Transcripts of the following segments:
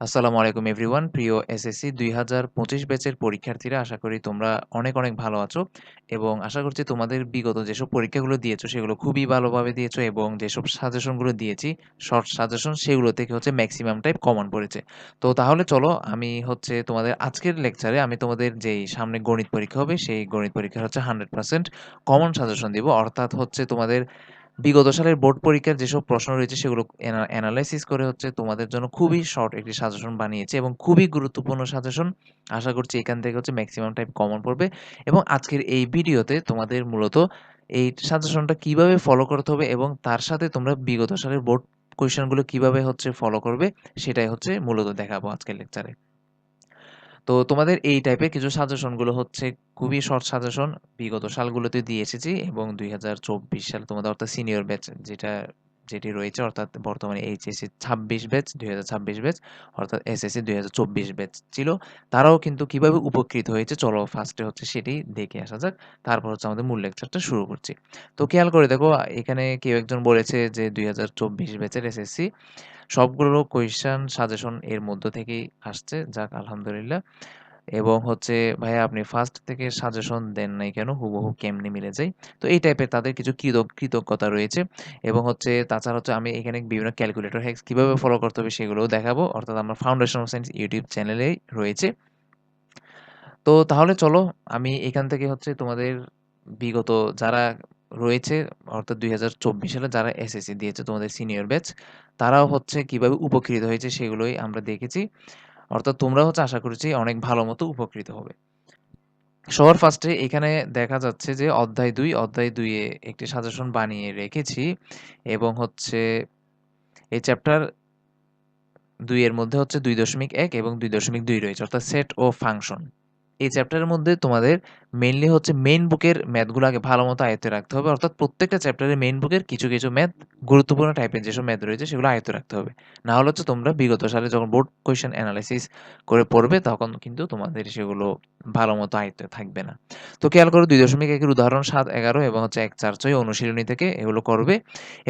আসসালামু আলাইকুম, এভরিওয়ান। প্রিয় এসএসসি দুই হাজার পঁচিশ ব্যাচের পরীক্ষার্থীরা, আশা করি তোমরা অনেক অনেক ভালো আছো এবং আশা করছি তোমাদের বিগত যেসব পরীক্ষাগুলো দিয়েছ, সেগুলো খুবই ভালোভাবে দিয়েছ এবং যেসব সাজেশনগুলো দিয়েছি শর্ট সাজেশন সেগুলো থেকে হচ্ছে ম্যাক্সিমাম টাইপ কমন পড়েছে। তো তাহলে চলো, আমি হচ্ছে তোমাদের আজকের লেকচারে আমি তোমাদের যেই সামনে গণিত পরীক্ষা হবে, সেই গণিত পরীক্ষার হচ্ছে হান্ড্রেড পার্সেন্ট কমন সাজেশন দিব। অর্থাৎ হচ্ছে তোমাদের বিগত সালের বোর্ড পরীক্ষার যেসব প্রশ্ন রয়েছে সেগুলো অ্যানালাইসিস করে হচ্ছে তোমাদের জন্য খুবই শর্ট একটি সাজেশন বানিয়েছে এবং খুবই গুরুত্বপূর্ণ সাজেশন আশা করছি এখান থেকে হচ্ছে ম্যাক্সিমাম টাইপ কমন পড়বে এবং আজকের এই ভিডিওতে তোমাদের মূলত এই সাজেশনটা কীভাবে ফলো করতে হবে এবং তার সাথে তোমরা বিগত সালের বোর্ড কোয়েশনগুলো কীভাবে হচ্ছে ফলো করবে সেটাই হচ্ছে মূলত দেখাবো আজকের লেকচারে তো তোমাদের এই টাইপের কিছু সাজেশনগুলো হচ্ছে খুবই শর্ট সাজেশন বিগত সালগুলোতে দিয়ে এসেছি এবং দুই হাজার চব্বিশ সালে তোমাদের অর্থাৎ সিনিয়র ব্যাচ যেটা, যেটি রয়েছে অর্থাৎ বর্তমানে এইচএসসি ছাব্বিশ ব্যাচ দুই হাজার ছাব্বিশ ব্যাচ অর্থাৎ এসএসসি দুই হাজার চব্বিশ ব্যাচ ছিল। তারাও কিন্তু কীভাবে উপকৃত হয়েছে চলো ফার্স্টে হচ্ছে সেটি দেখে আসা যাক। তারপর হচ্ছে আমাদের মূল লেকচারটা শুরু করছি। তো খেয়াল করে দেখো, এখানে কেউ একজন বলেছে যে দুই হাজার চব্বিশ ব্যাচের এসএসসি সবগুলো কোয়েশ্চেন সাজেশন এর মধ্য থেকেই আসছে, যাক আলহামদুলিল্লাহ। এবং হচ্ছে, ভাইয়া আপনি ফার্স্ট থেকে সাজেশন দেন নাই কেন? হুবহু কেমনে মিলে যায়? তো এই টাইপের তাদের কিছু কৃতজ্ঞ কৃতজ্ঞতা রয়েছে। এবং হচ্ছে, তাছাড়া হচ্ছে আমি এখানে বিভিন্ন ক্যালকুলেটর হ্যাক্স কীভাবে ফলো করতে হবে সেগুলোও দেখাবো। অর্থাৎ আমার ফাউন্ডেশন অফ সায়েন্স ইউটিউব চ্যানেলেই রয়েছে। তো তাহলে চলো, আমি এখান থেকে হচ্ছে তোমাদের বিগত যারা রয়েছে, অর্থাৎ দুই হাজার চব্বিশ সালে যারা এসএসসি দিয়েছে তোমাদের সিনিয়র ব্যাচ তারাও হচ্ছে কীভাবে উপকৃত হয়েছে সেগুলোই আমরা দেখেছি। অর্থাৎ তোমরা হচ্ছে আশা করছি অনেক ভালো মতো উপকৃত হবে। সবার ফার্স্টে এখানে দেখা যাচ্ছে যে অধ্যায় দুই, অধ্যায় দুইয়ে একটি সাজেশন বানিয়ে রেখেছি এবং হচ্ছে এই চ্যাপ্টার দুইয়ের মধ্যে হচ্ছে দুই দশমিক এক এবং দুই দশমিক দুই রয়েছে, অর্থাৎ সেট ও ফাংশন এই চ্যাপ্টারের মধ্যে তোমাদের মেনলি হচ্ছে মেইন বুকের ম্যাথগুলো আগে ভালো মতো আয়ত্তে রাখতে হবে। অর্থাৎ প্রত্যেকটা চ্যাপ্টারের মেইন বুকের কিছু কিছু ম্যাথ গুরুত্বপূর্ণ টাইপের যেসব ম্যাথ রয়েছে সেগুলো আয়ত্ত রাখতে হবে। না হলে হচ্ছে তোমরা বিগত সালে যখন বোর্ড কোয়েশন অ্যানালাইসিস করে পড়বে তখন কিন্তু তোমাদের সেগুলো ভালো মতো আয়ত্তে থাকবে না। তো খেয়াল করো দুই দশমিক একের উদাহরণ সাত এগারো এবং হচ্ছে এক চার ছয় অনুশীলনী থেকে এগুলো করবে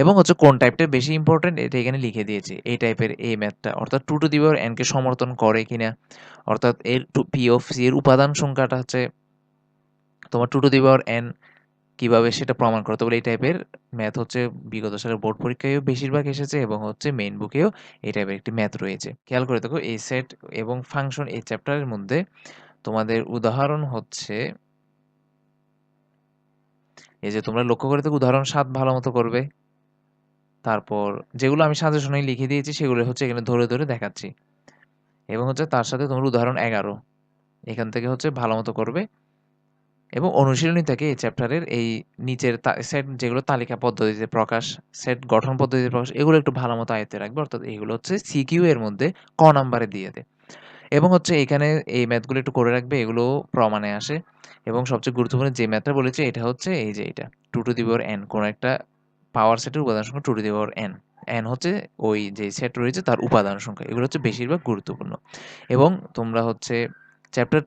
এবং হচ্ছে কোন টাইপটা বেশি ইম্পর্টেন্ট এটা এখানে লিখে দিয়েছি। এই টাইপের এই ম্যাথটা অর্থাৎ টু টু দিবার এনকে সমর্থন করে কিনা। অর্থাৎ এর টু পি অফ সি এর উপাদান সংখ্যাটা হচ্ছে তোমার two to the power N কীভাবে সেটা প্রমাণ করতে বলে এই টাইপের ম্যাথ হচ্ছে বিগত সালের বোর্ড পরীক্ষায়ও বেশিরভাগ এসেছে এবং হচ্ছে মেইন বুকেও এই টাইপের একটি ম্যাথ রয়েছে। খেয়াল করে দেখো, এই সেট এবং ফাংশন এই চ্যাপ্টারের মধ্যে তোমাদের উদাহরণ হচ্ছে, এই যে তোমরা লক্ষ্য করে দেখো উদাহরণ সাত ভালো মতো করবে। তারপর যেগুলো আমি সাজেশনে লিখে দিয়েছি সেগুলো হচ্ছে এখানে ধরে ধরে দেখাচ্ছি। এবং হচ্ছে তার সাথে তোমার উদাহরণ এগারো। এখান থেকে হচ্ছে ভালো মতো করবে। এবং অনুশীলনী থেকে এই চ্যাপ্টারের এই নিচের সেট যেগুলো তালিকা পদ্ধতিতে প্রকাশ সেট গঠন পদ্ধতিতে প্রকাশ, এগুলো একটু ভালো মতো আয়ত্তে রাখবে। অর্থাৎ এগুলো হচ্ছে সিকিউ এর মধ্যে ক নাম্বারে দিয়ে দেয় এবং হচ্ছে এখানে এই ম্যাথগুলো একটু করে রাখবে, এগুলো প্রমাণে আসে। এবং সবচেয়ে গুরুত্বপূর্ণ যে ম্যাথটা বলেছে, এটা হচ্ছে এই যে এটা two to the power N কোনো একটা পাওয়ার সেটের উপাদান সংখ্যা two to the power N N হচ্ছে ওই যে সেট রয়েছে তার উপাদান সংখ্যা। এগুলো হচ্ছে বেশিরভাগ গুরুত্বপূর্ণ। এবং তোমরা হচ্ছে চ্যাপ্টার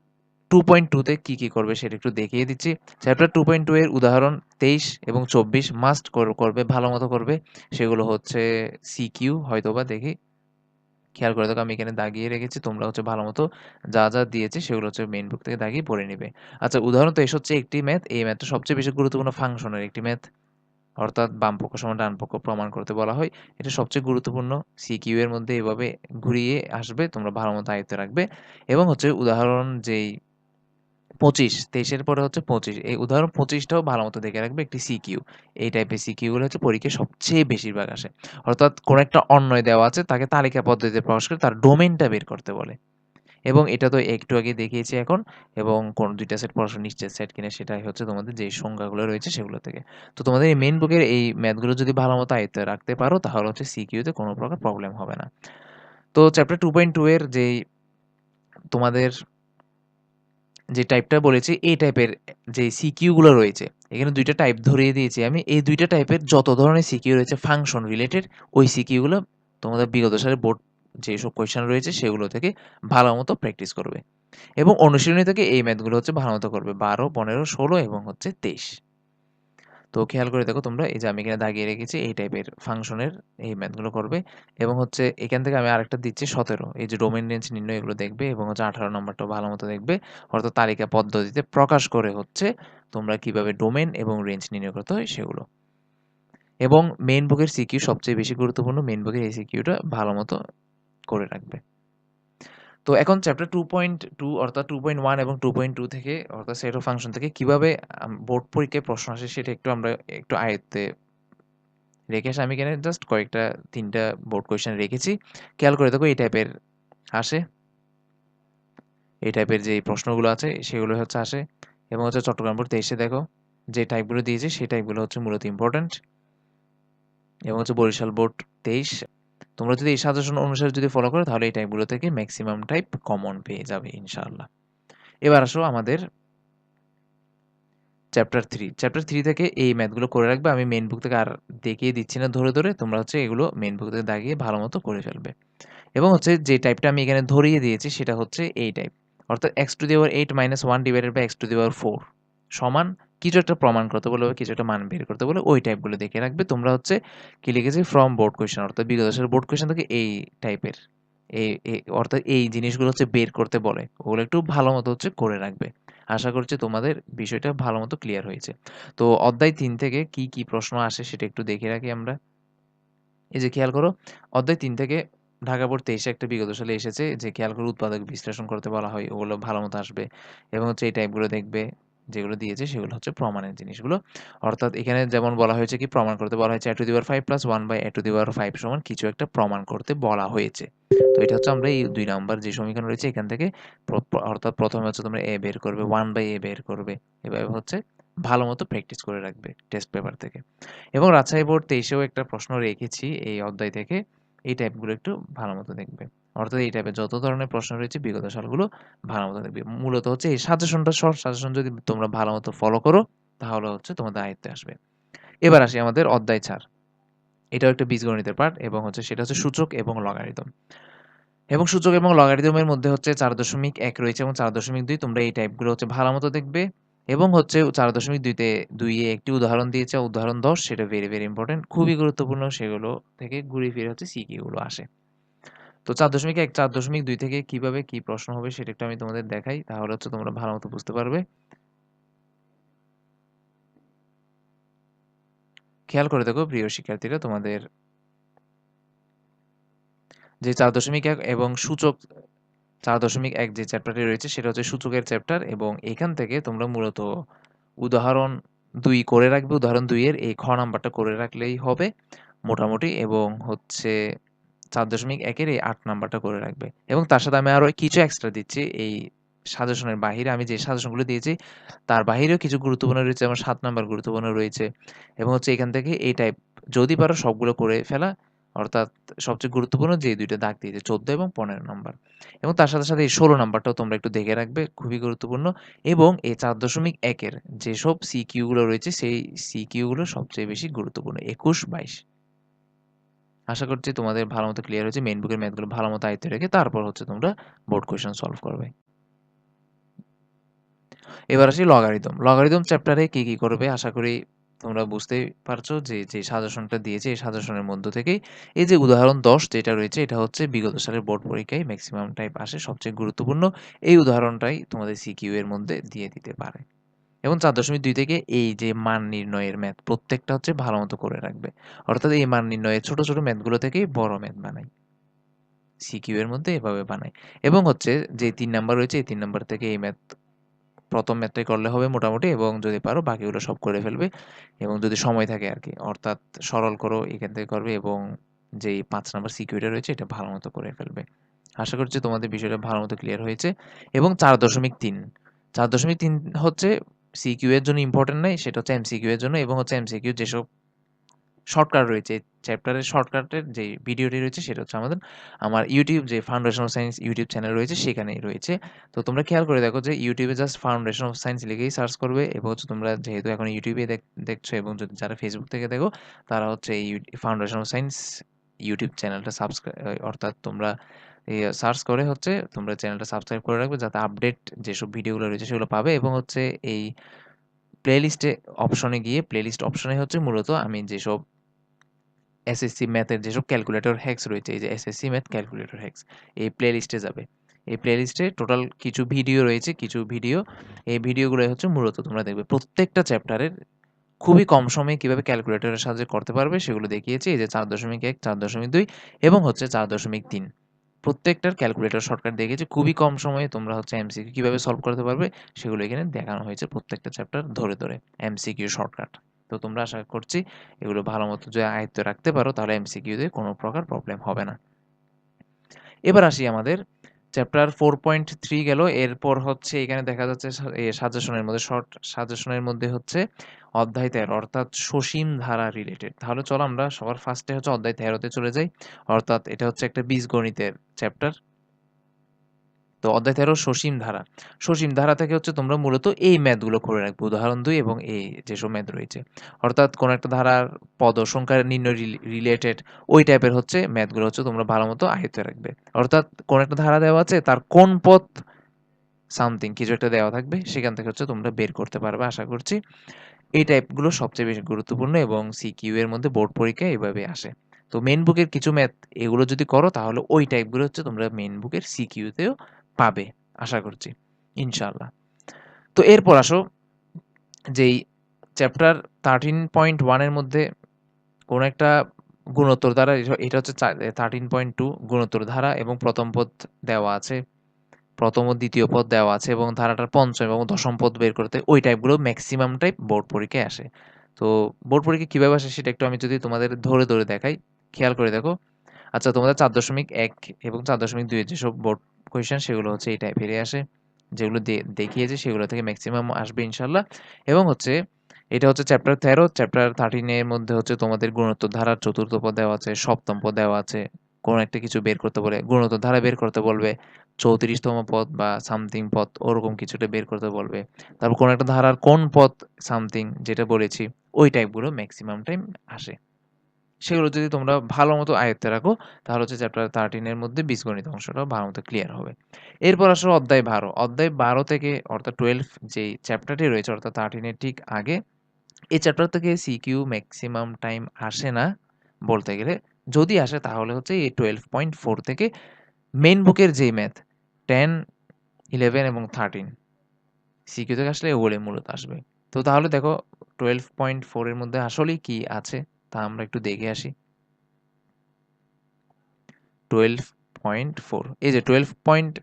টু পয়েন্ট টুতে কী কী করবে সেটা একটু দেখিয়ে দিচ্ছি। চ্যাপ্টার টু পয়েন্ট টু এর উদাহরণ তেইশ এবং চব্বিশ মাস্ট করবে, ভালো মতো করবে। সেগুলো হচ্ছে সি সিকিউ হয়তোবা দেখি খেয়াল করে দেখো, আমি এখানে দাগিয়ে রেখেছি, তোমরা হচ্ছে ভালো মতো যা যা দিয়েছে সেগুলো হচ্ছে মেইন বুক থেকে দাগিয়ে পড়ে নিবে। আচ্ছা উদাহরণ তেইশ হচ্ছে একটি ম্যাথ এই ম্যাথটা সবচেয়ে বেশি গুরুত্বপূর্ণ ফাংশনের একটি ম্যাথ অর্থাৎ বাম পক্ষ সমান ডান পক্ষ প্রমাণ করতে বলা হয়। এটা সবচেয়ে গুরুত্বপূর্ণ। সিকিউ এর মধ্যে এভাবে ঘুরিয়ে আসবে, তোমরা ভালো মতো আয়ত্তে রাখবে। এবং হচ্ছে উদাহরণ যেই পঁচিশ, তেইশের পরে হচ্ছে পঁচিশ। এই উদাহরণ পঁচিশটাও ভালো মতো দেখে রাখবে একটি সিকিউ এই টাইপের সিকিউগুলো হচ্ছে পরীক্ষায় সবচেয়ে বেশিরভাগ আসে। অর্থাৎ কোনো একটা অন্যয় দেওয়া আছে, তাকে তালিকা পদ্ধতিতে প্রকাশ করে তার ডোমেনটা বের করতে বলে। এবং এটা তো একটু আগে দেখিয়েছি এখন, এবং কোন দুইটা সেট পড়াশোনা নিশ্চিত সেট কিনা সেটাই হচ্ছে তোমাদের যে সংখ্যাগুলো রয়েছে সেগুলো থেকে। তো তোমাদের এই মেন বুকের এই ম্যাথগুলো যদি ভালো মতো আয়ত্তে রাখতে পারো, তাহলে হচ্ছে সিকিউতে কোনো প্রকার প্রবলেম হবে না। তো চ্যাপ্টার টু পয়েন্ট এর যেই তোমাদের যে টাইপটা বলেছি, এই টাইপের যে সিকিউগুলো রয়েছে, এখানে দুইটা টাইপ ধরিয়ে দিয়েছি আমি। এই দুইটা টাইপের যত ধরনের সিকিউ রয়েছে ফাংশন রিলেটেড ওই সিকিউগুলো তোমাদের বিগত সালের বোর্ড যেসব কোয়েশন রয়েছে সেগুলো থেকে ভালো মতো প্র্যাকটিস করবে। এবং অনুশীলনী থেকে এই ম্যাথগুলো হচ্ছে ভালো মতো করবে, বারো, পনেরো, ষোলো এবং হচ্ছে তেইশ। তো খেয়াল করে দেখো তোমরা, এই যে আমি এখানে দাগিয়ে রেখেছি, এই টাইপের ফাংশনের এই ম্যাথগুলো করবে। এবং হচ্ছে এখান থেকে আমি আরেকটা দিচ্ছি, সতেরো। এই যে ডোমেন রেঞ্জ নির্ণয় এগুলো দেখবে এবং হচ্ছে আঠারো নম্বরটাও ভালো মতো দেখবে। অর্থাৎ তালিকা পদ্ধতিতে প্রকাশ করে হচ্ছে তোমরা কীভাবে ডোমেন এবং রেঞ্জ নির্ণয় করতে হয় সেগুলো। এবং মেইন বুকের সিকিউ সবচেয়ে বেশি গুরুত্বপূর্ণ মেইন বুকের এই সিকিউটা ভালো মতো করে রাখবে। তো এখন চ্যাপ্টার টু পয়েন্ট টু অর্থাৎ টু পয়েন্ট ওয়ান এবং টু পয়েন্ট টু থেকে অর্থাৎ সেট অফ ফাংশন থেকে কীভাবে বোর্ড পরীক্ষায় প্রশ্ন আসে সেটা একটু আমরা একটু আয়ত্তে রেখে আসে। আমি এখানে জাস্ট কয়েকটা, তিনটা বোর্ড কোয়েশ্চেন রেখেছি। খেয়াল করে দেখো এই টাইপের আসে। এই টাইপের যে প্রশ্নগুলো আছে সেগুলো হচ্ছে আসে। এবং হচ্ছে চট্টগ্রাম বোর্ড তেইশে দেখো, যে টাইপগুলো দিয়েছে সেই টাইপগুলো হচ্ছে মূলত ইম্পর্ট্যান্ট এবং হচ্ছে বরিশাল বোর্ড তেইশ। তোমরা যদি এই সাজেশন অনুসারে যদি ফলো করো, তাহলে এই টাইপগুলো থেকে ম্যাক্সিমাম টাইপ কমন পেয়ে যাবে ইনশাআল্লাহ। এবার আসো আমাদের চ্যাপ্টার থ্রি চ্যাপ্টার থ্রি থেকে এই ম্যাথগুলো করে রাখবে। আমি মেন বুক থেকে আর দেখিয়ে দিচ্ছি না ধরে ধরে। তোমরা হচ্ছে এগুলো মেন বুক থেকে দাগিয়ে ভালো মতো করে ফেলবে। এবং হচ্ছে যে টাইপটা আমি এখানে ধরিয়ে দিয়েছি, সেটা হচ্ছে এই টাইপ অর্থাৎ X to the power eight minus one divided by X to the power four সমান কিছু একটা প্রমাণ করতে বলে বা কিছু একটা মান বের করতে বলে, ওই টাইপগুলো দেখে রাখবে। তোমরা হচ্ছে কি লিখেছি ফ্রম বোর্ড কোয়েশন অর্থাৎ বিগত সালের বোর্ড কোয়েশন থেকে এই টাইপের এই অর্থাৎ এই জিনিসগুলো হচ্ছে বের করতে বলে। ওগুলো একটু ভালো মতো হচ্ছে করে রাখবে। আশা করছি তোমাদের বিষয়টা ভালো মতো ক্লিয়ার হয়েছে। তো অধ্যায় তিন থেকে কি কি প্রশ্ন আসে সেটা একটু দেখে রাখি আমরা। এই যে খেয়াল করো, অধ্যায় তিন থেকে ঢাকা বোর্ড তেইশে একটা বিগত সালে এসেছে যে খেয়াল করে উৎপাদক বিশ্লেষণ করতে বলা হয়, ওগুলো ভালো মতো আসবে। এবং হচ্ছে এই টাইপগুলো দেখবে। যেগুলো দিয়েছে সেগুলো হচ্ছে প্রমাণের জিনিসগুলো। অর্থাৎ এখানে যেমন বলা হয়েছে কি, প্রমাণ করতে বলা হয়েছে এ টু দিবার five plus one by A to দিবার ফাইভ সমান কিছু একটা প্রমাণ করতে বলা হয়েছে। তো এটা হচ্ছে আমরা এই দুই নাম্বার যে সমীকরণ রয়েছে এখান থেকে অর্থাৎ প্রথমে হচ্ছে তোমরা এ বের করবে ওয়ান বাই এ বের করবে, এভাবে হচ্ছে ভালো মতো প্র্যাকটিস করে রাখবে টেস্ট পেপার থেকে। এবং রাজশাহী বোর্ড তেইশেও একটা প্রশ্ন রেখেছি এই অধ্যায় থেকে, এই টাইপগুলো একটু ভালো মতো দেখবে। অর্থাৎ এই টাইপের যত ধরনের প্রশ্ন রয়েছে বিগত সালগুলো ভালো মতো দেখবে। মূলত হচ্ছে এই সাজেশনটা শর্ট সাজেশন যদি তোমরা ভালো মতো ফলো করো, তাহলে হচ্ছে তোমাদের আয়ত্তে আসবে। এবার আসি আমাদের অধ্যায় ছাড় এটাও একটা বীজগণিতের পার্ট এবং হচ্ছে সেটা হচ্ছে সূচক এবং লগারিদম। এবং সূচক এবং লগারিদমের মধ্যে হচ্ছে চার দশমিক এক রয়েছে এবং চার দশমিক দুই তোমরা এই টাইপগুলো হচ্ছে ভালো মতো দেখবে এবং হচ্ছে চার দশমিক দুইতে দুইয়ে একটি উদাহরণ দিয়েছে, উদাহরণ দশ, সেটা ভেরি ভেরি ইম্পর্টেন্ট খুবই গুরুত্বপূর্ণ, সেগুলো থেকে ঘুরে ফিরে হচ্ছে সিকিগুলো আসে। তো চার দশমিক এক, চার দশমিক দুই থেকে কীভাবে কি প্রশ্ন হবে সেটা একটু আমি তোমাদের দেখাই, তাহলে হচ্ছে তোমরা ভালো মতো বুঝতে পারবে। খেয়াল করে দেখো প্রিয় শিক্ষার্থীরা, তোমাদের যে চার দশমিক এক এবং সূচক, চার দশমিক এক যে চ্যাপ্টারটি রয়েছে সেটা হচ্ছে সূচকের চ্যাপ্টার এবং এখান থেকে তোমরা মূলত উদাহরণ দুই করে রাখবে, উদাহরণ দুইয়ের এই খ নাম্বারটা করে রাখলেই হবে মোটামুটি এবং হচ্ছে চার দশমিক একের এই আট নাম্বারটা করে রাখবে। এবং তার সাথে আমি আরও কিছু এক্সট্রা দিচ্ছি। এই সাজেশনের বাহিরে আমি যে সাজেশনগুলো দিয়েছি, তার বাহিরেও কিছু গুরুত্বপূর্ণ রয়েছে আমার সাত নাম্বার গুরুত্বপূর্ণ রয়েছে। এবং হচ্ছে এখান থেকে এই টাইপ যদি পারো সবগুলো করে ফেলা। অর্থাৎ সবচেয়ে গুরুত্বপূর্ণ যে দুইটা দাগ দিয়েছে, চোদ্দ এবং পনেরো নম্বর। এবং তার সাথে সাথে এই ষোলো নাম্বারটাও তোমরা একটু দেখে রাখবে, খুবই গুরুত্বপূর্ণ। এবং এই চার দশমিক একের যেসব সি কিউগুলো রয়েছে, সেই সি কিউগুলো সবচেয়ে বেশি গুরুত্বপূর্ণ, একুশ বাইশ। আশা করছি তোমাদের ভালো মতো ক্লিয়ার হয়েছে মেন বুকের ম্যাথগুলো ভালো মতো আয়ত্তে রেখে তারপর হচ্ছে তোমরা বোর্ড কোয়েশন সলভ করবে। এবার আসি লগারিদম লগারিদম চ্যাপ্টারে কি কি করবে? আশা করি তোমরা বুঝতেই পারছ যে যে সাজেশনটা দিয়েছে, এই সাজেশনের মধ্য থেকেই এই যে উদাহরণ দশ যেটা রয়েছে, এটা হচ্ছে বিগত সালের বোর্ড পরীক্ষায় ম্যাক্সিমাম টাইপ আসে, সবচেয়ে গুরুত্বপূর্ণ। এই উদাহরণটাই তোমাদের সিকিউ এর মধ্যে দিয়ে দিতে পারে। এবং চার দশমিক দুই থেকে এই যে মান নির্ণয়ের ম্যাথ প্রত্যেকটা হচ্ছে ভালো মতো করে রাখবে। অর্থাৎ এই মান নির্ণয়ের ছোট ছোট ম্যাথগুলো থেকেই বড় ম্যাথ বানাই। সিকিউ এর মধ্যে এভাবে বানাই। এবং হচ্ছে যে তিন নাম্বার রয়েছে, এই তিন নাম্বার থেকে এই ম্যাথ প্রথম ম্যাথটাই করলে হবে মোটামুটি এবং যদি পারো বাকিগুলো সব করে ফেলবে এবং যদি সময় থাকে আর কি অর্থাৎ সরল করো এখান থেকে করবে এবং যে পাঁচ নাম্বার সিকিউরিটি রয়েছে এটা ভালো মতো করে ফেলবে। আশা করছি তোমাদের বিষয়টা ভালো মতো ক্লিয়ার হয়েছে। এবং চার দশমিক তিন, চার দশমিক তিন হচ্ছে সিকিউ এর জন্য ইম্পর্টেন্ট নাই, সেটা হচ্ছে এমসিকিউ এর জন্য এবং হচ্ছে এমসিকিউ যেসব শর্টকাট রয়েছে চ্যাপ্টারের শর্টকাটের যে ভিডিওটি রয়েছে সেটা হচ্ছে আমাদের, আমার ইউটিউব যে foundation of science YouTube channel রয়েছে সেখানেই রয়েছে। তো তোমরা খেয়াল করে দেখো যে ইউটিউবে জাস্ট ফাউন্ডেশন অফ সায়েন্স লিখেই সার্চ করবে এবং হচ্ছে তোমরা যেহেতু এখন ইউটিউবে দেখছ এবং যদি যারা ফেসবুক থেকে দেখো, তারা হচ্ছে এই ফাউন্ডেশন অফ সায়েন্স ইউটিউব চ্যানেলটা সাবস্ক্রাইব অর্থাৎ তোমরা সার্চ করে হচ্ছে তোমরা চ্যানেলটা সাবস্ক্রাইব করে রাখবে যাতে আপডেট যেসব ভিডিওগুলো রয়েছে সেগুলো পাবে এবং হচ্ছে এই প্লেলিস্টে অপশনে গিয়ে প্লেলিস্ট অপশনে হচ্ছে মূলত আমি যেসব এসএসসি ম্যাথের যেসব ক্যালকুলেটর হ্যাক্স রয়েছে, এই যে এসএসসি ম্যাথ ক্যালকুলেটর হ্যাক্স এই প্লেলিস্টে যাবে। এই প্লেলিস্টে টোটাল কিছু ভিডিও রয়েছে, কিছু ভিডিও এই ভিডিওগুলো হচ্ছে মূলত তোমরা দেখবে। প্রত্যেকটা চ্যাপ্টারের খুবই কম সময়ে কীভাবে ক্যালকুলেটরের সাহায্যে করতে পারবে সেগুলো দেখিয়েছি, এই যে চার দশমিক এক, চার দশমিক দুই এবং হচ্ছে চার দশমিক তিন। প্রত্যেকটার ক্যালকুলেটর শর্টকাট দেখিয়েছি খুবই কম সময়ে তোমরা হচ্ছে এমসিকিউ কীভাবে সলভ করতে পারবে, সেগুলো এখানে দেখানো হয়েছে প্রত্যেকটা চ্যাপ্টার ধরে ধরে এমসিকিউ শর্টকাট তো তোমরা আশা করছি এগুলো ভালো মতো যদি আয়ত্ত রাখতে পারো, তাহলে এমসিকিউতে কোনো প্রকার প্রবলেম হবে না। এবার আসি আমাদের চ্যাপ্টার ফোর পয়েন্ট থ্রি গেল, এরপর হচ্ছে এখানে দেখা যাচ্ছে সাজেশনের মধ্যে শর্ট সাজেশনের মধ্যে হচ্ছে অধ্যায় তেরো, অর্থাৎ সসীম ধারা রিলেটেড তাহলে চলো আমরা সবার ফার্স্টে হচ্ছে অধ্যায় তেরোতে চলে যাই। অর্থাৎ এটা হচ্ছে একটা বীজগণিতের চ্যাপ্টার তো অধ্যায় তেরো, সসীম ধারা। সসীম ধারা থেকে হচ্ছে তোমরা মূলত এই ম্যাথগুলো করে রাখবে, উদাহরণ দুই এবং এই যেসব ম্যাথ রয়েছে। অর্থাৎ কোনো একটা ধারার পদ সংখ্যার নির্ণয় রিলেটেড ওই টাইপের হচ্ছে ম্যাথগুলো হচ্ছে তোমরা ভালো মতো আয়ত্তে রাখবে। অর্থাৎ কোনো একটা ধারা দেওয়া আছে, তার কোন পথ সামথিং কিছু একটা দেওয়া থাকবে, সেখান থেকে হচ্ছে তোমরা বের করতে পারবে, আশা করছি। এই টাইপগুলো সবচেয়ে বেশি গুরুত্বপূর্ণ এবং সিকিউ এর মধ্যে বোর্ড পরীক্ষা এভাবে আসে। তো মেন বুকের কিছু ম্যাথ এগুলো যদি করো, তাহলে ওই টাইপগুলো হচ্ছে তোমরা মেন বুকের সিকিউতেও পাবে, আশা করছি ইনশাল্লাহ তো এরপর আসো, যেই চ্যাপ্টার থার্টিন পয়েন্ট ওয়ানের মধ্যে কোনো একটা গুণোত্তর ধারা এটা হচ্ছে থার্টিন পয়েন্ট টু গুণোত্তর ধারা এবং প্রথম পদ দেওয়া আছে। প্রথম ও দ্বিতীয় পদ দেওয়া আছে এবং ধারাটার পঞ্চম এবং দশম পদ বের করতে ওই টাইপগুলো ম্যাক্সিমাম টাইপ বোর্ড পরীক্ষায় আসে। তো বোর্ড পরীক্ষা কীভাবে আসে সেটা একটু আমি যদি তোমাদের ধরে ধরে দেখাই, খেয়াল করে দেখো। আচ্ছা তোমাদের চার দশমিক এক এবং চার দশমিক দুইয়ের যেসব বোর্ড কোয়েশ্চেন সেগুলো হচ্ছে এই টাইপেরই আসে। যেগুলো দেখিয়েছে সেগুলো থেকে ম্যাক্সিমাম আসবে ইনশাল্লাহ এবং হচ্ছে এটা হচ্ছে চ্যাপ্টার তেরো চ্যাপ্টার থার্টিনের মধ্যে হচ্ছে তোমাদের গুণোত্তর ধারার চতুর্থ পদ দেওয়া আছে, সপ্তম পদ দেওয়া আছে। কোনো একটা কিছু বের করতে বলে গুণোত্তর ধারা বের করতে বলবে চৌত্রিশতম পদ বা সামথিং পথ ওরকম কিছুটা বের করতে বলবে। তারপর কোনো একটা ধারার কোন পথ সামথিং যেটা বলেছি, ওই টাইপগুলো ম্যাক্সিমাম টাইম আসে। সেগুলো যদি তোমরা ভালো মতো আয়ত্তে রাখো, তাহলে হচ্ছে চ্যাপ্টার থার্টিনের মধ্যে বীজগণিত অংশটা ভালো মতো ক্লিয়ার হবে। এরপর আসলে অধ্যায় বারো। অধ্যায় বারো থেকে অর্থাৎ টুয়েলভ যেই চ্যাপ্টারটি রয়েছে, অর্থাৎ থার্টিনের ঠিক আগে, এই চ্যাপ্টার থেকে সিকিউ ম্যাক্সিমাম টাইম আসে না বলতে গেলে। যদি আসে তাহলে হচ্ছে এই টুয়েলভ পয়েন্ট ফোর থেকে মেন বুকের যেই ম্যাথ টেন ইলেভেন এবং থার্টিন সিকিউ থেকে আসলে ওগুলো মূলত আসবে। তো তাহলে দেখো টুয়েলভ পয়েন্ট ফোরের মধ্যে আসলেই কি আছে, তা আমরা একটু দেখে আসি। টুয়েলভ পয়েন্ট ফোর এই যে টুয়েলভ পয়েন্ট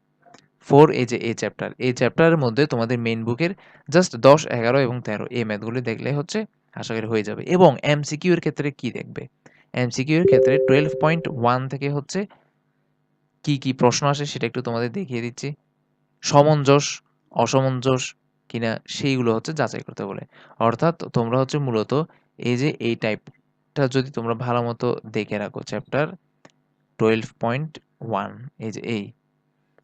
ফোর এই যে এই চ্যাপ্টার এই চ্যাপ্টারের মধ্যে তোমাদের মেন বুকের জাস্ট দশ, এগারো এবং তেরো, এই ম্যাথগুলি দেখলে হচ্ছে আশা করি হয়ে যাবে। এবং এমসিকিউ এর ক্ষেত্রে কি দেখবে? এমসিকিউ এর ক্ষেত্রে টুয়েলভ পয়েন্ট ওয়ান থেকে হচ্ছে কি কি প্রশ্ন আসে সেটা একটু তোমাদের দেখিয়ে দিচ্ছি। সমঞ্জস, অসমঞ্জস কিনা সেইগুলো হচ্ছে যাচাই করতে বলে। অর্থাৎ তোমরা হচ্ছে মূলত এই যে এই টাইপটা যদি তোমরা ভালো মতো দেখে রাখো চ্যাপ্টার টুয়েলভ পয়েন্ট ওয়ান এই যে এই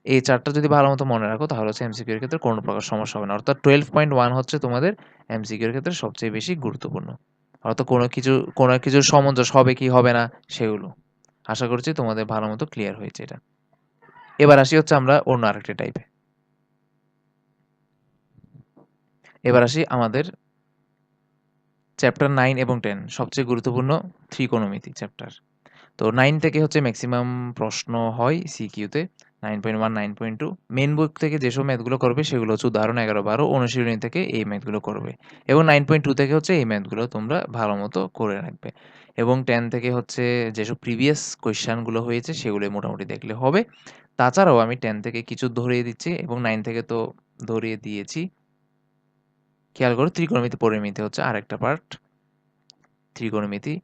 এই চারটা যদি ভালো মতো মনে রাখো তাহলে হচ্ছে এমসিকিউর ক্ষেত্রে কোনো প্রকার সমস্যা হবে না। অর্থাৎ টুয়েলভ পয়েন্ট ওয়ান হচ্ছে তোমাদের এমসিকিউর ক্ষেত্রে সবচেয়ে বেশি গুরুত্বপূর্ণ। অর্থাৎ কোনো কিছু, কোনো কিছুর সমঞ্জস হবে কি, হবে না সেগুলো। আশা করছি তোমাদের ভালো মতো ক্লিয়ার হয়েছে এটা। এবার আসি হচ্ছে আমরা অন্য আরেকটি টাইপে এবার আসি আমাদের চ্যাপ্টার নাইন এবং টেন সবচেয়ে গুরুত্বপূর্ণ ত্রিকোণমিতি চ্যাপ্টার তো নাইন থেকে হচ্ছে ম্যাক্সিমাম প্রশ্ন হয় সিকিউতে nine point one, nine point two. Main book থেকে যেসব ম্যাথগুলো করবে, সেগুলো হচ্ছে উদাহরণ এগারো বারো, অনুশীলনী থেকে এই ম্যাথগুলো করবে। এবং নাইন পয়েন্ট টু থেকে হচ্ছে এই ম্যাথগুলো তোমরা ভালো মতো করে রাখবে। এবং টেন থেকে হচ্ছে যেসব প্রিভিয়াস কোয়েশ্চানগুলো হয়েছে, সেগুলো মোটামুটি দেখলে হবে। তাছাড়াও আমি টেন থেকে কিছু ধরিয়ে দিচ্ছি, এবং নাইন থেকে তো ধরিয়ে দিয়েছি। খেয়াল করো, ত্রিকোণমিতি পরিমিতি হচ্ছে আরেকটা পার্ট ত্রিকোণমিতি।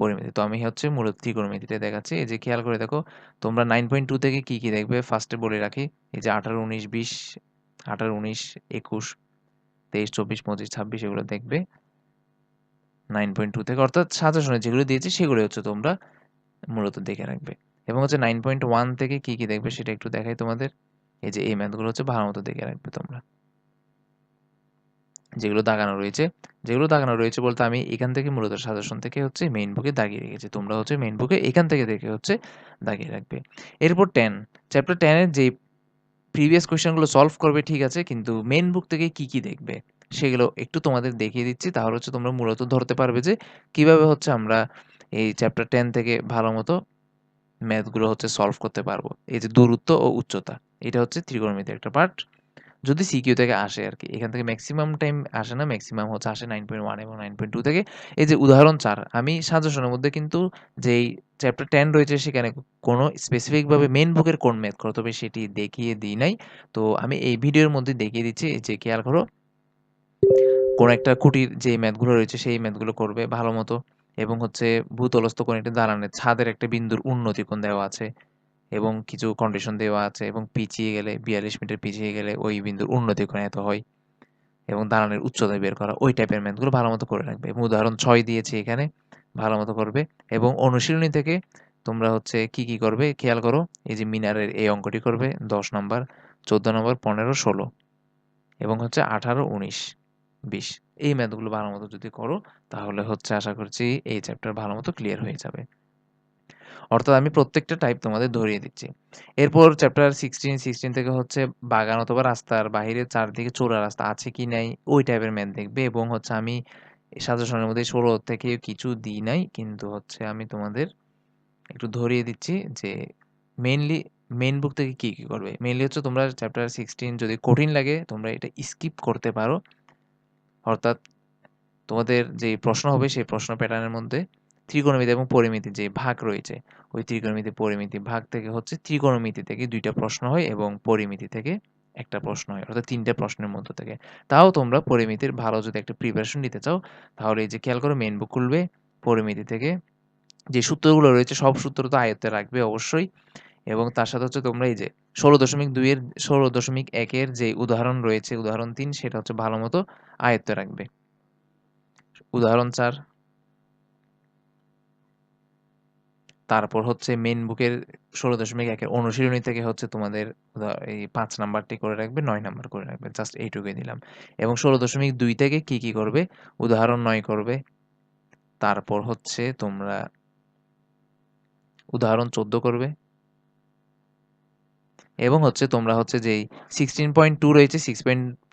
পরিমিতি। তো আমি হচ্ছে মূলত ত্রিকোণমিতিটা দেখাচ্ছি, এই যে খেয়াল করে দেখো, তোমরা নাইন পয়েন্ট টু থেকে কী কী দেখবে? ফার্স্টে বলে রাখি, এই যে আঠারো, উনিশ, বিশ, আঠারো, উনিশ, একুশ, তেইশ, চব্বিশ, পঁচিশ, ছাব্বিশ এগুলো দেখবে। নাইন পয়েন্ট টু থেকে অর্থাৎ সাজেশনে যেগুলো দিয়েছি সেগুলো হচ্ছে তোমরা মূলত দেখে রাখবে। এবং হচ্ছে নাইন পয়েন্ট ওয়ান থেকে কী কী দেখবে সেটা একটু দেখাই তোমাদের, এই যে এই ম্যাথগুলো হচ্ছে ভালো মতো দেখে রাখবে তোমরা। যেগুলো দাগানো রয়েছে, যেগুলো দাগানো রয়েছে বলতে আমি এখান থেকে মূলত সাজেশন থেকে হচ্ছে মেইন বুকে দাগিয়ে রেখেছি। তোমরা হচ্ছে মেইন বুকে এখান থেকে দেখে হচ্ছে দাগিয়ে রাখবে। এরপর টেন চ্যাপ্টার টেনের যে প্রিভিয়াস কোয়েশ্চেনগুলো সলভ করবে, ঠিক আছে, কিন্তু মেন বুক থেকে কি কি দেখবে, সেগুলো একটু তোমাদের দেখিয়ে দিচ্ছি। তাহলে হচ্ছে তোমরা মূলত ধরতে পারবে যে কীভাবে হচ্ছে আমরা এই চ্যাপ্টার টেন থেকে ভালো মতো ম্যাথগুলো হচ্ছে সলভ করতে পারব। এই যে দূরত্ব ও উচ্চতা, এটা হচ্ছে ত্রিকোণমিতির একটা পার্ট যদি সিকিউ থেকে আসে আর কি এখান থেকে ম্যাক্সিমাম টাইম আসে না ম্যাক্সিমাম হচ্ছে আসে নাইন পয়েন্ট ওয়ান এবং নাইন পয়েন্ট টু থেকে। এই যে উদাহরণ চার, আমি সাজেশনের মধ্যে কিন্তু যেই চ্যাপ্টার টেন রয়েছে সেখানে কোনো স্পেসিফিকভাবে মেন বুকের কোন ম্যাথ করতে হবে সেটি দেখিয়ে দিই নাই। তো আমি এই ভিডিওর মধ্যে দেখিয়ে দিচ্ছি যে খেয়াল করো, কোনো একটা খুঁটির যে ম্যাথগুলো রয়েছে সেই ম্যাথগুলো করবে ভালো মতো। এবং হচ্ছে ভূতলস্থ কোন একটা দাঁড়ানোর ছাদের একটা বিন্দুর উন্নতি কোণ দেওয়া আছে। এবং কিছু কন্ডিশন দেওয়া আছে এবং পিছিয়ে গেলে, বিয়াল্লিশ মিটার পিছিয়ে গেলে ওই বিন্দুর উন্নতি কোণ এত হয় এবং দাঁড়ানোর উচ্চতা বের করা, ওই টাইপের ম্যাথগুলো ভালো মতো করে রাখবে। এবং উদাহরণ ছয় দিয়েছি এখানে, ভালো মতো করবে এবং অনুশীলনী থেকে তোমরা হচ্ছে কি কি করবে, খেয়াল করো, এই যে মিনারের এই অঙ্কটি করবে, দশ নম্বর, চোদ্দ নম্বর, পনেরো, ষোলো এবং হচ্ছে আঠারো, উনিশ, বিশ। এই ম্যাথগুলো ভালো মতো যদি করো, তাহলে হচ্ছে আশা করছি এই চ্যাপ্টার ভালো মতো ক্লিয়ার হয়ে যাবে। অর্থাৎ আমি প্রত্যেকটা টাইপ তোমাদের ধরিয়ে দিচ্ছি। এরপর চ্যাপ্টার সিক্সটিন সিক্সটিন থেকে হচ্ছে বাগান অথবা রাস্তার বাহিরে চারদিকে চোরা রাস্তা আছে কি নাই, ওই টাইপের ম্যাথ দেখবে এবং হচ্ছে আমি সাজেশনের মধ্যে ষোলো থেকে কিছু দিই নাই, কিন্তু হচ্ছে আমি তোমাদের একটু ধরিয়ে দিচ্ছি যে মেইনলি মেন বুক থেকে কী কী করবে। মেইনলি হচ্ছে তোমরা চ্যাপ্টার সিক্সটিন যদি কঠিন লাগে, তোমরা এটা স্কিপ করতে পারো। অর্থাৎ তোমাদের যে প্রশ্ন হবে সেই প্রশ্ন প্যাটার্নের মধ্যে ত্রিকোণমিতি এবং পরিমিতি যে ভাগ রয়েছে, ওই ত্রিকোণমিতি, পরিমিতি ভাগ থেকে হচ্ছে ত্রিকোণমিতি থেকে দুইটা প্রশ্ন হয় এবং পরিমিতি থেকে একটা প্রশ্ন হয়, অর্থাৎ তিনটা প্রশ্নের মধ্য থেকে। তাও তোমরা পরিমিতির ভালো যদি একটা প্রিপারেশন নিতে চাও, তাহলে এই যে খেয়াল করো মেন বুক খুলবে, পরিমিতি থেকে যে সূত্রগুলো রয়েছে, সব সূত্র তো আয়ত্তে রাখবে অবশ্যই। এবং তার সাথে হচ্ছে তোমরা এই যে ষোলো দশমিক দুইয়ের ষোলো দশমিক একের যে উদাহরণ রয়েছে, উদাহরণ তিন, সেটা হচ্ছে ভালো মতো আয়ত্তে রাখবে। উদাহরণ চার তারপর হচ্ছে মেন বুকের ষোলো দশমিক একের অনুশীলনী থেকে হচ্ছে তোমাদের এই পাঁচ নাম্বারটি করে রাখবে, নয় নাম্বার করে রাখবে জাস্ট এইটুকুই দিলাম। এবং ষোলো দশমিক দুই থেকে কি কি করবে? উদাহরণ নয় করবে। তারপর হচ্ছে তোমরা উদাহরণ চোদ্দ করবে। এবং হচ্ছে তোমরা হচ্ছে যেই সিক্সটিন পয়েন্ট টু রয়েছে সিক্স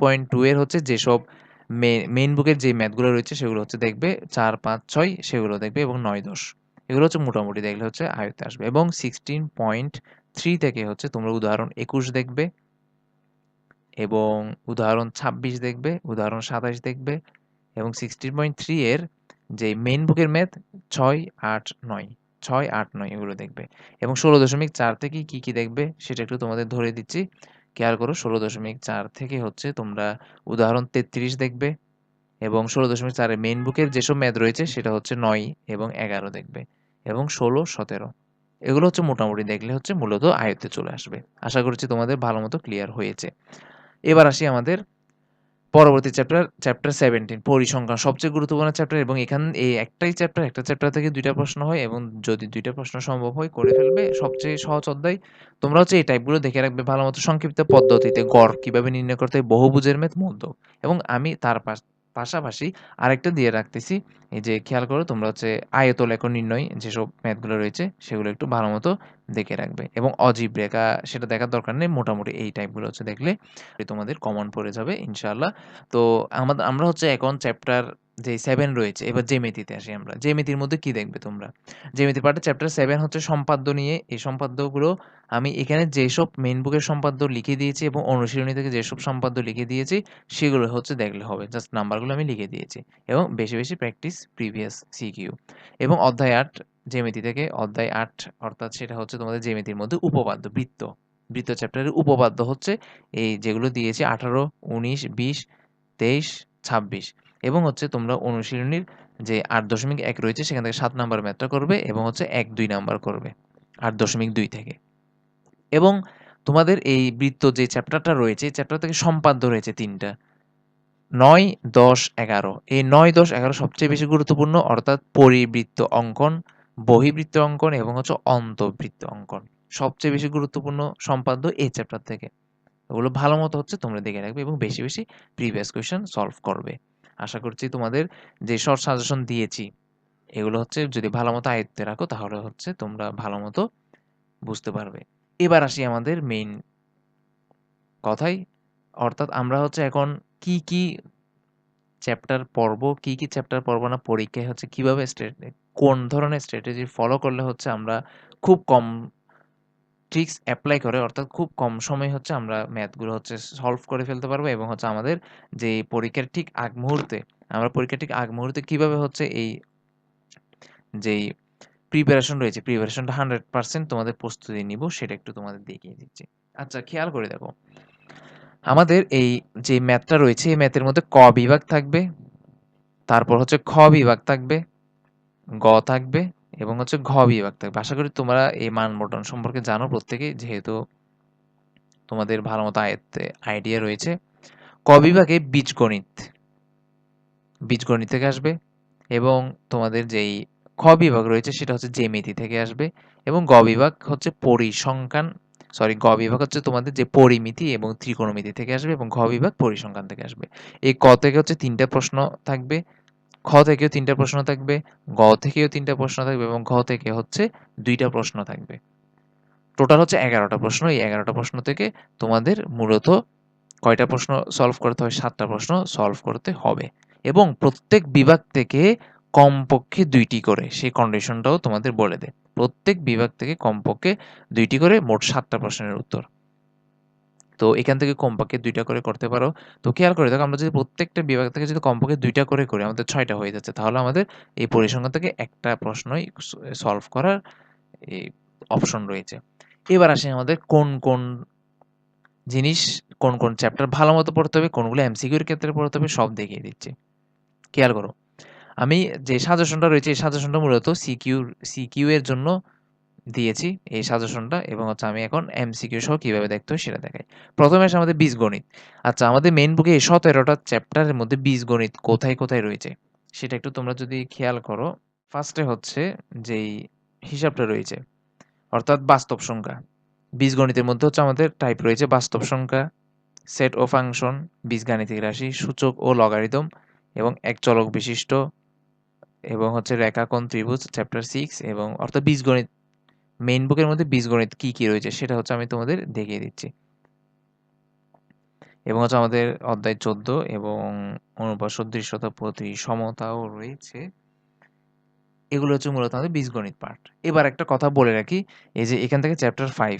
পয়েন্ট টু এর হচ্ছে যেসব মেইন বুকের যে ম্যাথগুলো রয়েছে, সেগুলো হচ্ছে দেখবে, চার, পাঁচ, ছয়, সেগুলো দেখবে এবং নয়, দশ। এগুলো হচ্ছে মোটামুটি দেখলে হচ্ছে আয়ত্তে আসবে। এবং সিক্সটিন পয়েন্ট থ্রি থেকে হচ্ছে তোমরা উদাহরণ একুশ দেখবে এবং উদাহরণ ছাব্বিশ দেখবে, উদাহরণ সাতাশ দেখবে এবং সিক্সটিন পয়েন্ট থ্রি এর যে মেন বুকের ম্যাথ ছয়, আট, নয়, ছয়, আট, নয় এগুলো দেখবে। এবং ষোলো দশমিক চার থেকে কি কি দেখবে সেটা একটু তোমাদের ধরে দিচ্ছি। কেয়ার করো ষোলো দশমিক চার থেকে হচ্ছে তোমরা উদাহরণ তেত্রিশ দেখবে। এবং ষোলো দশমিক চারের মেইন বুকের যেসব ম্যাথ রয়েছে সেটা হচ্ছে নয় এবং এগারো দেখবে এবং ষোলো, সতেরো। এগুলো হচ্ছে মোটামুটি দেখলে হচ্ছে মূলত আয়ত্তে চলে আসবে। আশা করছি তোমাদের ভালো মতো ক্লিয়ার হয়েছে। এবার আসি আমাদের পরবর্তী চ্যাপ্টার চ্যাপ্টার সেভেন্টিন পরিসংখ্যান, সবচেয়ে গুরুত্বপূর্ণ চ্যাপ্টার এবং এখান, এই একটাই চ্যাপ্টার একটা চ্যাপ্টার থেকে দুইটা প্রশ্ন হয় এবং যদি দুইটা প্রশ্ন সম্ভব হয় করে ফেলবে, সবচেয়ে সহজ অধ্যায়। তোমরা হচ্ছে এই টাইপগুলো দেখে রাখবে ভালো মতো সংক্ষিপ্ত পদ্ধতিতে গড় কীভাবে নির্ণয় করতে হয়, বহুভুজের মেদ মধ্য এবং আমি তার পাশ পাশাপাশি আরেকটা দিয়ে রাখতেছি। এই যে খেয়াল করো, তোমরা হচ্ছে আয়ত লেখন নির্ণয়, যেসব ম্যাথগুলো রয়েছে, সেগুলো একটু ভালো মতো দেখে রাখবে। এবং অজীব রেখা, সেটা দেখার দরকার নেই, মোটামুটি এই টাইপগুলো হচ্ছে দেখলে তোমাদের কমন পড়ে যাবে ইনশাল্লাহ তো আমাদের আমরা হচ্ছে এখন চ্যাপ্টার যে সেভেন রয়েছে, এবার জেমেতিতে আসি আমরা। জেমেতির মধ্যে কি দেখবে তোমরা? জেমেতি পার্টে চ্যাপ্টার সেভেন হচ্ছে সম্পাদ্য নিয়ে। এই সম্পাদ্যগুলো আমি এখানে যেসব মেন বুকের সম্পাদ্য লিখে দিয়েছি এবং অনুশীলনী থেকে যেসব সম্পাদ্য লিখে দিয়েছি, সেগুলো হচ্ছে দেখলে হবে। জাস্ট নাম্বারগুলো আমি লিখে দিয়েছি এবং বেশি বেশি প্র্যাকটিস প্রিভিয়াস সিকিউ এবং অধ্যায় আট জেমেতি থেকে অধ্যায় আট, অর্থাৎ সেটা হচ্ছে তোমাদের জেমেতির মধ্যে উপপাদ্য, বৃত্ত। বৃত্ত চ্যাপ্টারের উপপাদ্য হচ্ছে এই যেগুলো দিয়েছি আঠারো, উনিশ, বিশ, তেইশ, ছাব্বিশ। এবং হচ্ছে তোমরা অনুশীলনীর যে আট দশমিক এক রয়েছে, সেখান থেকে সাত নাম্বার ম্যাথটা করবে এবং হচ্ছে এক দুই নাম্বার করবে, আট দশমিক দুই থেকে। এবং তোমাদের এই বৃত্ত যে চ্যাপ্টারটা রয়েছে চ্যাপ্টার থেকে সম্পাদ্য রয়েছে তিনটা। নয়, দশ, এগারো। এই নয়, দশ, এগারো সবচেয়ে বেশি গুরুত্বপূর্ণ, অর্থাৎ পরিবৃত্ত অঙ্কন, বহিবৃত্ত অঙ্কন এবং হচ্ছে অন্তবৃত্ত অঙ্কন। সবচেয়ে বেশি গুরুত্বপূর্ণ সম্পাদ্য এই চ্যাপ্টার থেকে। ওগুলো ভালো মতো হচ্ছে তোমরা দেখে রাখবে এবং বেশি বেশি প্রিভিয়াস কোয়েশন সলভ করবে। আশা করছি তোমাদের যে শর্ট সাজেশন দিয়েছি এগুলো হচ্ছে যদি ভালো মতো আয়ত্তে রাখো তাহলে হচ্ছে তোমরা ভালো মতো বুঝতে পারবে। এবার আসি আমাদের মেইন কথাই অর্থাৎ আমরা হচ্ছে এখন কি কি চ্যাপ্টার পড়ব, কি, কি চ্যাপ্টার পড়ব না, পরীক্ষায় হচ্ছে কীভাবে কোন ধরনের স্ট্র্যাটেজি ফলো করলে হচ্ছে আমরা খুব কম ট্রিক্স অ্যাপ্লাই করে, অর্থাৎ খুব কম সময়ে হচ্ছে আমরা ম্যাথগুলো হচ্ছে সলভ করে ফেলতে পারব এবং হচ্ছে আমাদের যে পরীক্ষার ঠিক আগ মুহূর্তে, আমরা পরীক্ষার ঠিক আগ মুহূর্তে কীভাবে হচ্ছে এই যেই প্রিপারেশন রয়েছে প্রিপারেশনটা হান্ড্রেড পার্সেন্ট তোমাদের প্রস্তুতি নিব, সেটা একটু তোমাদের দেখিয়ে দিচ্ছি। আচ্ছা খেয়াল করে দেখো, আমাদের এই যে ম্যাথটা রয়েছে, এই ম্যাথের মধ্যে ক বিভাগ থাকবে, তারপর হচ্ছে খ বিভাগ থাকবে, গ থাকবে এবং হচ্ছে ঘ বিভাগ থাকবে আশা করি তোমরা এই মান বটন সম্পর্কে জানো প্রত্যেকেই, যেহেতু তোমাদের ভালো মতো আয়ত্তে আইডিয়া রয়েছে। ক বিভাগে বীজগণিত। বীজগণিত থেকে আসবে এবং তোমাদের যেই খ বিভাগ রয়েছে সেটা হচ্ছে জ্যামিতি থেকে আসবে এবং গ বিভাগ হচ্ছে পরিসংখ্যান। সরি গ বিভাগ হচ্ছে তোমাদের যে পরিমিতি এবং ত্রিকোণমিতি থেকে আসবে এবং ঘ বিভাগ পরিসংখ্যান থেকে আসবে। এই ক থেকে হচ্ছে তিনটা প্রশ্ন থাকবে। খ থেকেও তিনটা প্রশ্ন থাকবে, গ থেকেও তিনটা প্রশ্ন থাকবে এবং ঘ থেকে হচ্ছে দুইটা প্রশ্ন থাকবে। টোটাল হচ্ছে এগারোটা প্রশ্ন, এই এগারোটা প্রশ্ন থেকে তোমাদের মূলত কয়টা প্রশ্ন সলভ করতে হয় সাতটা প্রশ্ন সলভ করতে হবে এবং প্রত্যেক বিভাগ থেকে কমপক্ষে দুইটি করে, সেই কন্ডিশনটাও তোমাদের বলে দেয়। প্রত্যেক বিভাগ থেকে কমপক্ষে দুইটি করে মোট সাতটা প্রশ্নের উত্তর। তো এখান থেকে কমপক্ষে দুইটা করে করতে পারো। তো খেয়াল করে দেখো, আমরা যদি প্রত্যেকটা বিভাগ থেকে যদি কমপক্ষে দুইটা করে করি, আমাদের ছয়টা হয়ে যাচ্ছে। তাহলে আমাদের এই পরিসংখ্যান থেকে একটা প্রশ্নই সলভ করার এই অপশন রয়েছে। এবার আসে আমাদের কোন কোন জিনিস, কোন কোন চ্যাপ্টার ভালো মতো পড়তে হবে, কোনগুলো এমসিকিউর ক্ষেত্রে পড়তে হবে, সব দেখিয়ে দিচ্ছি। খেয়াল করো, আমি যে সাজেশনটা রয়েছে, এই সাজেশনটা মূলত সিকিউর সিকিউ এর জন্য দিয়েছি এই সাজেশনটা এবং হচ্ছে আমি এখন এমসিকিউ সহ কীভাবে দেখতে হয় সেটা দেখাই। প্রথমে আসে আমাদের বীজগণিত আচ্ছা আমাদের মেন বুকে এই সতেরোটা চ্যাপ্টারের মধ্যে বীজগণিত কোথায় কোথায় রয়েছে? সেটা একটু তোমরা যদি খেয়াল করো ফার্স্টে হচ্ছে যেই হিসাবটা রয়েছে, অর্থাৎ বাস্তব সংখ্যা। বীজগণিতের মধ্যে হচ্ছে আমাদের টাইপ রয়েছে বাস্তব সংখ্যা সেট ও ফাংশন বীজগাণিতিক রাশি, সূচক ও লগারিদম এবং এক চলক বিশিষ্ট এবং হচ্ছে রেখাকোণ ত্রিভুজ চ্যাপ্টার সিক্স এবং অর্থাৎ বীজগণিত মেইন বুকের মধ্যে বীজগণিত কি কি রয়েছে সেটা হচ্ছে আমি তোমাদের দেখিয়ে দিচ্ছি। এবং হচ্ছে আমাদের অধ্যায় চোদ্দ এবং অনুপাত সদৃশ্যতা প্রতি সমতাও রয়েছে। এগুলো হচ্ছে মূলত আমাদের বীজগণিত পার্ট এবার একটা কথা বলে রাখি, এই যে এখান থেকে চ্যাপ্টার ফাইভ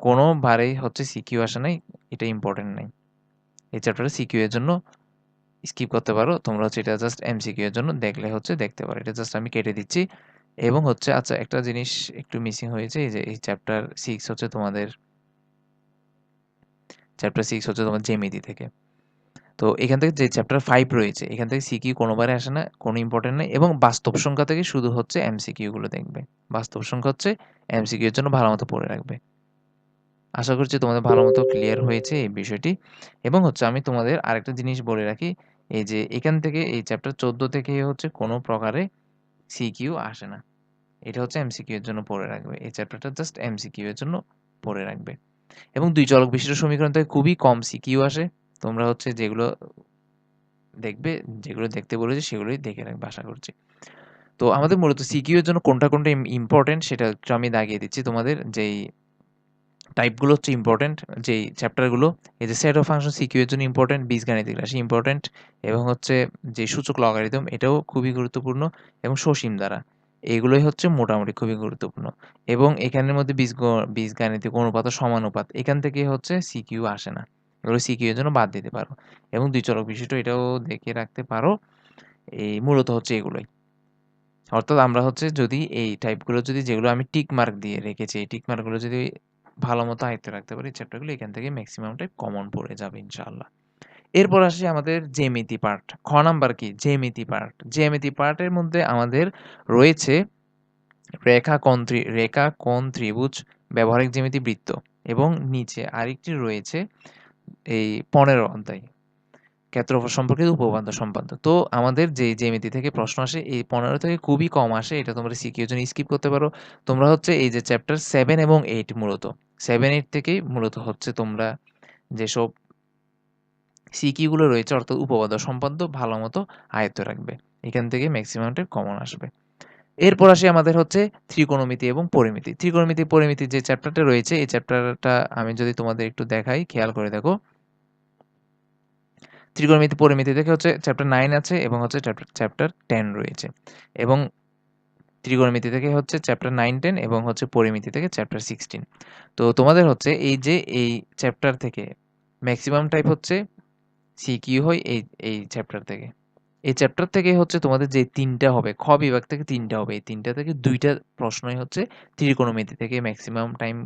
কোনোবারেই হচ্ছে সিকিউ আসে নাই, এটা ইম্পর্টেন্ট নাই। এই চ্যাপ্টারে সিকিউ এর জন্য স্কিপ করতে পারো, তোমরা হচ্ছে এটা জাস্ট এমসিকিউ এর জন্য দেখলে হচ্ছে দেখতে পারো। এটা জাস্ট আমি কেটে দিচ্ছি। এবং হচ্ছে আচ্ছা একটা জিনিস একটু মিসিং হয়েছে, এই যে, এই চ্যাপ্টার সিক্স হচ্ছে তোমাদের চ্যাপ্টার সিক্স হচ্ছে তোমার জেমিতি থেকে। তো এখান থেকে যে চ্যাপ্টার ফাইভ রয়েছে, এখান থেকে সিকিউ কোনোবারে আসে না, কোনো ইম্পর্টেন্ট নেই এবং বাস্তব সংখ্যা থেকে শুধু হচ্ছে এমসিকিউগুলো দেখবে। বাস্তব সংখ্যা হচ্ছে এমসিকিউ এর জন্য ভালো মতো পড়ে রাখবে। আশা করছি তোমাদের ভালো মতো ক্লিয়ার হয়েছে এই বিষয়টি। এবং হচ্ছে, আমি তোমাদের আরেকটা জিনিস বলে রাখি, এই যে, এখান থেকে এই চ্যাপ্টার চোদ্দ থেকে হচ্ছে কোনো প্রকারে সিকিউ আসে না। এটা হচ্ছে এমসিকিউ এর জন্য পড়ে রাখবে। এই চ্যাপ্টারটা জাস্ট এমসিকিউ এর জন্য পড়ে রাখবে। এবং দুই চলক বিশিষ্ট সমীকরণ থেকে খুবই কম সিকিউ আসে। তোমরা হচ্ছে যেগুলো দেখবে, যেগুলো দেখতে বলেছে সেগুলোই দেখে রাখবে আশা করছি। তো আমাদের মূলত সিকিউ এর জন্য কোনটা কোনটা ইম্পর্টেন্ট সেটা হচ্ছে আমি দাগিয়ে দিচ্ছি তোমাদের যেই টাইপগুলো হচ্ছে ইম্পর্টেন্ট যেই চ্যাপ্টারগুলো এই যে সেট অফ ফাংশন সিকিউ এর জন্য ইম্পর্টেন্ট বীজগাণিতিক রাশি ইম্পর্টেন্ট এবং হচ্ছে যে সূচক লগারিদম এটাও খুবই গুরুত্বপূর্ণ, এবং সসীম দ্বারা। এগুলোই হচ্ছে মোটামুটি খুবই গুরুত্বপূর্ণ। এবং এখানের মধ্যে বীজ বীজগাণিতিক অনুপাত সমানুপাত, এখান থেকে হচ্ছে সিকিউ আসে না। এগুলো সিকিউ এর জন্য বাদ দিতে পারো। এবং দুই চলক বিশিষ্ট, এটাও দেখে রাখতে পারো। এই মূলত হচ্ছে এগুলোই। অর্থাৎ আমরা হচ্ছে যদি এই টাইপগুলো যদি, যেগুলো আমি টিক মার্ক দিয়ে রেখেছি, এই টিক মার্কগুলো যদি ভালো মতো আয়ত্তে রাখতে পারি চ্যাপ্টারগুলো এখান থেকে ম্যাক্সিমাম টাইপ কমন পড়ে যাবে ইনশাল্লাহ এরপর আসি আমাদের জেমিতি পার্ট খ নাম্বার কি? জেমিতি পার্ট জেমিতি পার্টের মধ্যে আমাদের রয়েছে রেখা কোণ রেখা কোন ত্রিভুজ, ব্যবহারিক জেমিতি বৃত্ত এবং নিচে আরেকটি রয়েছে এই পনেরো অধ্যায়। ক্ষেত্রফল সম্পর্কিত উপপাদ্য সম্পাদ্য। তো আমাদের যে জ্যামিতি থেকে প্রশ্ন আসে, এই পনেরো থেকে খুবই কম আসে, এটা তোমরা সিকিউর জন্য স্কিপ করতে পারো। তোমরা হচ্ছে এই যে চ্যাপ্টার সেভেন এবং এইট মূলত সেভেন এইট থেকেই মূলত হচ্ছে তোমরা যেসব সিকিউগুলো রয়েছে, অর্থাৎ উপপাদ্য সম্পাদ্য ভালো মতো আয়ত্ত রাখবে। এখান থেকে ম্যাক্সিমামটা কমন আসবে। এরপর আসি আমাদের হচ্ছে ত্রিকোণমিতি এবং পরিমিতি। ত্রিকোণমিতি, পরিমিতি যে চ্যাপ্টারটা রয়েছে, এই চ্যাপ্টারটা আমি যদি তোমাদের একটু দেখাই, খেয়াল করে দেখো। ত্রিকোণমিতি পরিমিতি থেকে হচ্ছে চ্যাপ্টার নাইন আছে এবং হচ্ছে চ্যাপ্টার চ্যাপ্টার টেন রয়েছে। এবং ত্রিকোণমিতি থেকে হচ্ছে চ্যাপ্টার নাইন টেন এবং হচ্ছে পরিমিতি থেকে চ্যাপ্টার সিক্সটিন তো তোমাদের হচ্ছে এই যে এই চ্যাপ্টার থেকে ম্যাক্সিমাম টাইপ হচ্ছে সিকিউ হয় এই এই চ্যাপ্টার থেকে। এই চ্যাপ্টার থেকে হচ্ছে তোমাদের যে তিনটা হবে, খ বিভাগ থেকে তিনটা হবে। এই তিনটা থেকে দুইটা প্রশ্নই হচ্ছে ত্রিকোণমিতি থেকে ম্যাক্সিমাম টাইম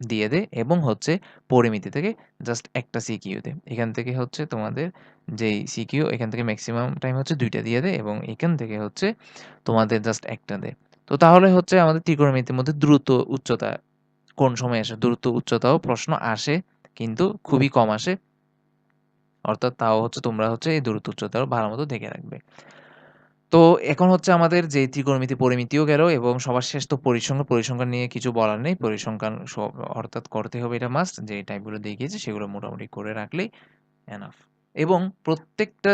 দিয়ে দে এবং হচ্ছে পরিমিতি থেকে জাস্ট একটা সিকিউ দে। এখান থেকে হচ্ছে তোমাদের যেই সিকিউ এখান থেকে ম্যাক্সিমাম টাইম হচ্ছে দুইটা দিয়ে দে এবং এখান থেকে হচ্ছে তোমাদের জাস্ট একটা দে। তো তাহলে হচ্ছে আমাদের ত্রিকোণমিতির মধ্যে দ্রুত উচ্চতা কোন সময় আসে? দ্রুত উচ্চতাও প্রশ্ন আসে, কিন্তু খুবই কম আসে। অর্থাৎ তাও হচ্ছে তোমরা হচ্ছে এই দ্রুত উচ্চতাও ভালো মতো দেখে রাখবে। তো এখন হচ্ছে আমাদের যে ত্রিকোণমিতি পরিমিতিও গেল এবং সবার শেষ তো পরিসংখ্যান পরিসংখ্যান নিয়ে কিছু বলার নেই। পরিসংখ্যান সব অর্থাৎ করতে হবে এটা মাস্ট যে টাইপগুলো দেখিয়েছে সেগুলো মোটামুটি করে রাখলেই এনাফ এবং প্রত্যেকটা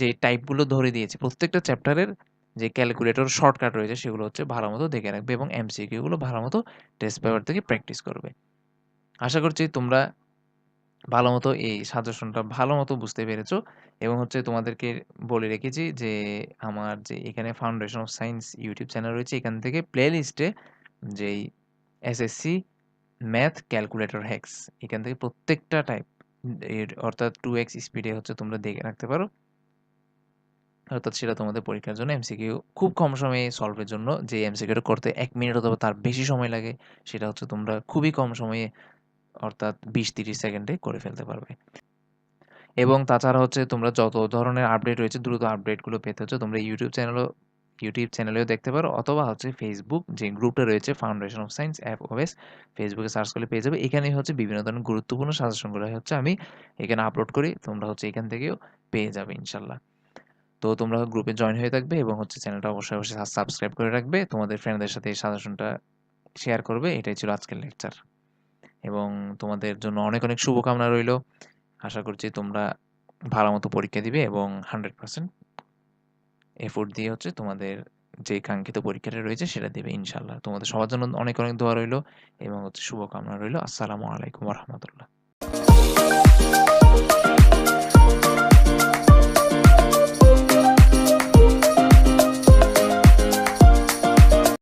যে টাইপগুলো ধরে দিয়েছে, প্রত্যেকটা চ্যাপ্টারের যে ক্যালকুলেটর শর্টকাট রয়েছে সেগুলো হচ্ছে ভালো মতো দেখে রাখবে এবং এমসিকিউগুলো ভালো মতো টেস্ট পেপার থেকে প্র্যাকটিস করবে। আশা করছি তোমরা ভালো মতো এই সাজেশনটা ভালো মতো বুঝতে পেরেছ এবং হচ্ছে তোমাদেরকে বলে রেখেছি যে আমার যে এখানে foundation of science YouTube channel রয়েছে, এখান থেকে প্লে লিস্টে যেই এসএসসি ম্যাথ ক্যালকুলেটর হ্যাক্স এখান থেকে প্রত্যেকটা টাইপের অর্থাৎ টু এক্স স্পিডে হচ্ছে তোমরা দেখে রাখতে পারো। অর্থাৎ সেটা তোমাদের পরীক্ষার জন্য এমসিকিউ খুব কম সময়ে সলভের জন্য, যে এমসিকিউটা করতে এক মিনিট অথবা তার বেশি সময় লাগে, সেটা হচ্ছে তোমরা খুবই কম সময়ে অর্থাৎ বিশ তিরিশ সেকেন্ডে করে ফেলতে পারবে। এবং তাছাড়া হচ্ছে তোমরা যত ধরনের আপডেট রয়েছে, দ্রুত আপডেটগুলো পেতে হচ্ছে, তোমরা ইউটিউব চ্যানেলও ইউটিউব চ্যানেলেও দেখতে পারো, অথবা হচ্ছে ফেসবুক যে গ্রুপটা রয়েছে foundation of science app OS ফেসবুকে সার্চ করলে পেয়ে যাবে। এখানেই হচ্ছে বিভিন্ন ধরনের গুরুত্বপূর্ণ সাজেশনগুলো হচ্ছে আমি এখানে আপলোড করি, তোমরা হচ্ছে এখান থেকেও পেয়ে যাবে ইনশাল্লাহ। তো তোমরা গ্রুপে জয়েন হয়ে থাকবে এবং হচ্ছে চ্যানেলটা অবশ্যই অবশ্যই সাবস্ক্রাইব করে রাখবে। তোমাদের ফ্রেন্ডদের সাথে এই সাজেশনটা শেয়ার করবে। এটাই ছিল আজকের লেকচার এবং তোমাদের জন্য অনেক অনেক শুভকামনা রইল। আশা করছি তোমরা ভালো মতো পরীক্ষা দিবে এবং হান্ড্রেড পার্সেন্ট এফোর্ট দিয়ে হচ্ছে তোমাদের যে কাঙ্ক্ষিত পরীক্ষাটা রয়েছে সেটা দেবে ইনশাল্লাহ তোমাদের সবার জন্য অনেক অনেক দোয়া রইল এবং হচ্ছে শুভকামনা রইল। আসসালামু আলাইকুম রহমতুল্লাহ।